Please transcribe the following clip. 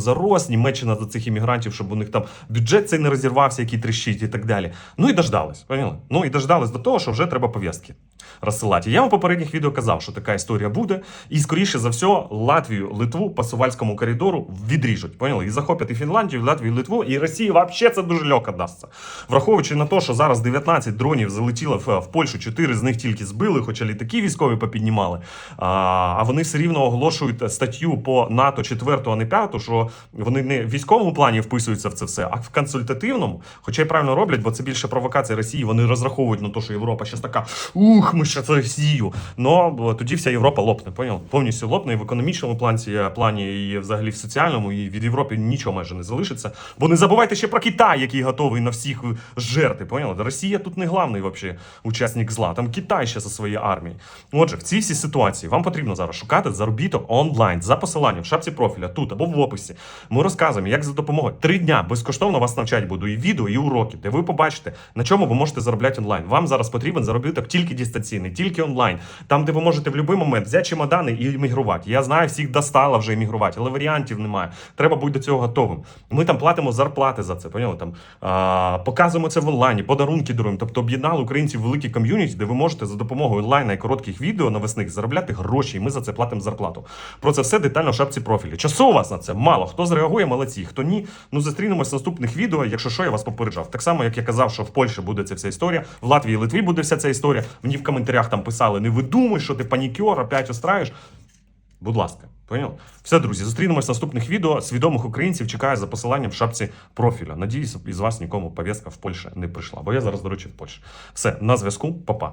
за рост, Німеччина за цих іммігрантів, щоб у них там бюджет цей не розірвався, який тріщить і так далі. Ну і дождались. Поняли? Ну і дождались до того, що вже треба пов'язки розсилати. Я вам попередніх відео казав, що така історія буде, і скоріше за все, Латвію, Литву по Сувальському коридору відріжуть. Поняли? І захоплять і Фінляндію, і Латвію, і Литву, і Росії взагалі це дуже легко дасться. Враховуючи на те, що зараз 19 дронів залетіло в, Польщу, 4 з них тільки збили, хоча літаки військові попіднімали. А вони все рівно оголошують статтю по НАТО 4, а не 5, що вони не в військовому плані вписуються в це все, а в консультативному, хоча й правильно роблять, бо це більше провокація Росії. Вони розраховують на те, що Європа зараз така ух, ми ще це Росію. Ну тоді вся Європа лопне, поняв? Повністю лопне і в економічному плані, плані, і взагалі в соціальному, і від Європи нічого майже не залишиться. Бо не забувайте ще про Китай, який готовий на всіх жерти. Поняли? Росія тут не главний вообще учасник зла. Там Китай ще за своєю армією. Отже, в цій всій ситуації вам потрібно зараз шукати заробіток онлайн за посиланням в шапці профіля тут або в описі. Ми розказуємо, як за допомогою три дня безкоштовно вас навчать буду і відео, і уроки, де ви побачите, на чому ви можете заробляти онлайн. Вам зараз потрібен заробіток тільки дистанційний, тільки онлайн. Там, де ви можете в будь-який момент взяти чемодани і іммігрувати. Я знаю, всіх достало вже іммігрувати, але варіантів немає. Треба бути до цього готовим. Ми там платимо зарплати за це. Поняли? Там а, показуємо це в онлайні, подарунки даруємо. Тобто об'єднали українців в великій ком'юніті, де ви можете за допомогою онлайна і коротких відео навесних заробляти гроші, і ми за це платимо зарплату. Про це все детально в шапці профілі. Часу у вас на це мало. Хто зреагує, молодці. Хто ні, ну зустрінемось в наступних відео. Якщо що, я вас попереджав. Так само, як я казав, що в Польщі буде ця вся історія, в Латвії і Литві буде вся ця історія. Мені в коментарях там писали: не видумуй, що ти панікер, опять устраєш. Будь ласка, поняв? Все, друзі, зустрінемось в наступних відео. Свідомих українців чекаю за посиланням в шапці профіля. Надіюсь, із вас нікому повістка в Польщі не прийшла. Бо я зараз, до речі, в Польщі. Все, на зв'язку, Па-па.